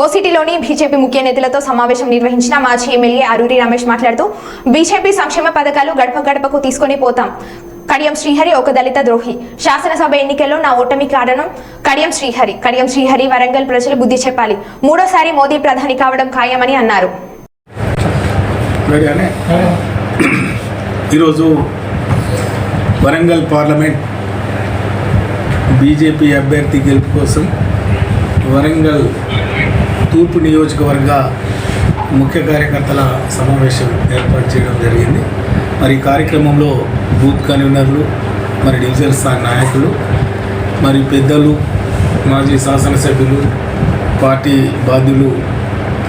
ఓసిటీలోని BJP ముఖ్య నేతలతో సమావేశం నిర్వహించిన మాజీ ఎమ్మెల్యే అరూరి రమేష్ మాట్లాడుతూ బీజేపీ సంక్షేమ పథకాలు గడప గడపకు తీసుకొని పోతాం. కడియం శ్రీహరి ఒక దళిత ద్రోహి. శాసనసభ ఎన్నికల్లో నా ఓటమి కారణం కడియం శ్రీహరి. కడియం శ్రీహరి వరంగల్ ప్రజలు బుద్ధి చెప్పాలి. మూడోసారి మోదీ ప్రధాని కావడం ఖాయమని అన్నారు. ఈరోజు వరంగల్ పార్లమెంట్ బీజేపీ అభ్యర్థి గెలుపు కోసం వరంగల్ తూర్పు నియోజకవర్గ ముఖ్య కార్యకర్తల సమావేశం ఏర్పాటు చేయడం జరిగింది. మరి కార్యక్రమంలో బూత్ కన్వీనర్లు మరి డివిజన్ స్థాయి నాయకులు మరి పెద్దలు మాజీ శాసనసభ్యులు పార్టీ బాధ్యులు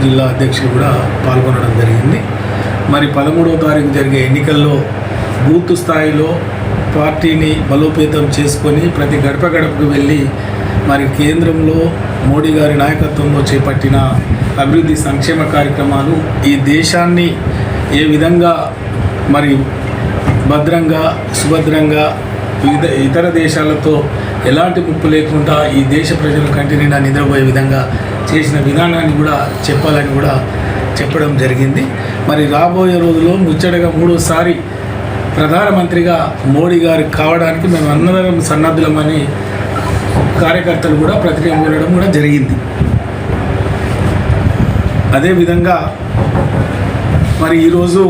జిల్లా అధ్యక్షులు కూడా పాల్గొనడం జరిగింది. మరి పదమూడవ తారీఖు జరిగే ఎన్నికల్లో బూత్ స్థాయిలో పార్టీని బలోపేతం చేసుకొని ప్రతి గడప గడపకు వెళ్ళి మరి కేంద్రంలో మోడీ గారి నాయకత్వంలో చేపట్టిన అభివృద్ధి సంక్షేమ కార్యక్రమాలు ఈ దేశాన్ని ఏ విధంగా మరి భద్రంగా సుభద్రంగా వివిధ ఇతర దేశాలతో ఎలాంటి ముప్పు లేకుండా ఈ దేశ ప్రజలు కంటి నిండా నిద్రపోయే విధంగా చేసిన విధానాన్ని కూడా చెప్పాలని కూడా చెప్పడం జరిగింది. మరి రాబోయే రోజుల్లో ముచ్చటగా మూడోసారి ప్రధానమంత్రిగా మోడీ గారు కావడానికి మేము అందరం సన్నద్ధులమని కార్యకర్తలు కూడా ప్రతిక్రియ ఉండడం కూడా జరిగింది. అదేవిధంగా మరి ఈరోజు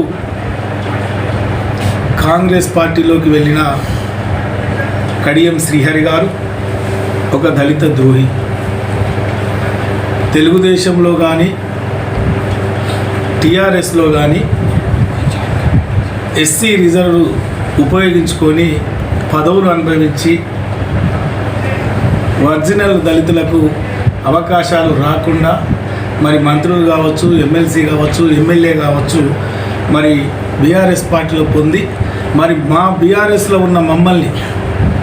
కాంగ్రెస్ పార్టీలోకి వెళ్ళిన కడియం శ్రీహరి గారు ఒక దళిత ద్రోహి. తెలుగుదేశంలో కానీ టీఆర్ఎస్లో కానీ ఎస్సీ రిజర్వ్ ఉపయోగించుకొని పదవులు అనుభవించి ఒరిజినల్ దళితులకు అవకాశాలు రాకుండా మరి మంత్రులు కావచ్చు ఎమ్మెల్సీ కావచ్చు ఎమ్మెల్యే కావచ్చు మరి బీఆర్ఎస్ పార్టీలో పొంది మరి మా బీఆర్ఎస్లో ఉన్న మమ్మల్ని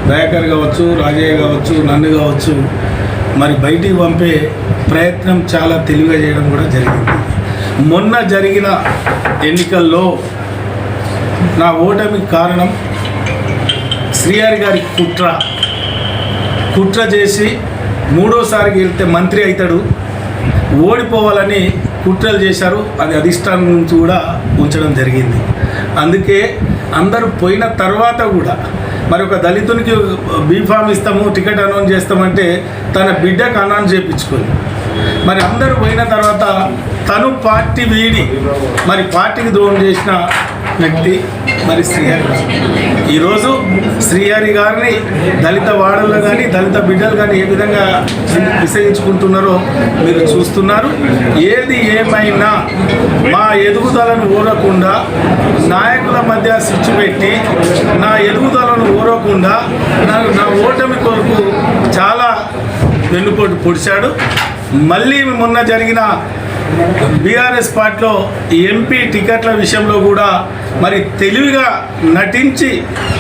దయాకర్ కావచ్చు రాజయ్య కావచ్చు నన్ను కావచ్చు మరి బయటికి పంపే ప్రయత్నం చాలా తెలివిగా చేయడం కూడా జరిగింది. మొన్న జరిగిన ఎన్నికల్లో నా ఓటమికి కారణం శ్రీహరి గారి కుట్ర కుట్ర చేసి మూడోసారి వెళ్తే మంత్రి అవుతాడు. ఓడిపోవాలని కుట్రలు చేశారు. అది అధిష్టానం నుంచి కూడా ఉంచడం జరిగింది. అందుకే అందరూ పోయిన తర్వాత కూడా మరి ఒక దళితునికి బీఫామ్ ఇస్తాము టికెట్ అనౌన్స్ చేస్తామంటే తన బిడ్డకు అనౌన్స్ చేయించుకొని. మరి అందరూ పోయిన తర్వాత తను పార్టీ వీడి మరి పార్టీకి ద్రోహం చేసిన వ్యక్తి మరి శ్రీహరి. ఈరోజు శ్రీహరి గారిని దళిత వాడల్లో కానీ దళిత బిడ్డలు కానీ ఏ విధంగా విసగించుకుంటున్నారో మీరు చూస్తున్నారు. ఏది ఏమైనా మా ఎదుగుదలను ఊరకుండా నాయకుల మధ్య స్విచ్ పెట్టి నా ఎదుగుదలను ఊరకుండా నా నా ఓటమి కొరకు చాలా వెన్నుపోటు పొడిచాడు. మళ్ళీ మొన్న జరిగిన బీఆర్ఎస్ పార్టీలో ఎంపీ టికెట్ల విషయంలో కూడా మరి తెలివిగా నటించి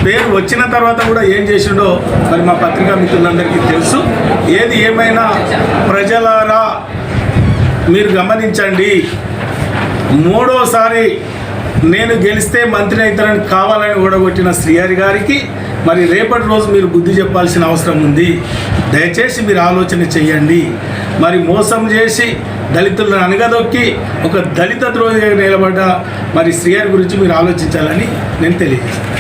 పేరు వచ్చిన తర్వాత కూడా ఏం చేసిండో మరి మా పత్రికా మిత్రులందరికీ తెలుసు. ఏది ఏమైనా ప్రజలారా మీరు గమనించండి. మూడోసారి నేను గెలిస్తే మంత్రి అవుతానని కావాలని ఓడగొట్టిన శ్రీహరి గారికి మరి రేపటి రోజు మీరు బుద్ధి చెప్పాల్సిన అవసరం ఉంది. దయచేసి మీరు ఆలోచన చేయండి. మరి మోసం చేసి దళితులను అనగదొక్కి ఒక దళిత ద్రోహిగా నిలబడ్డ మరి శ్రీహరి గురించి మీరు ఆలోచించాలని నేను తెలియజేస్తాను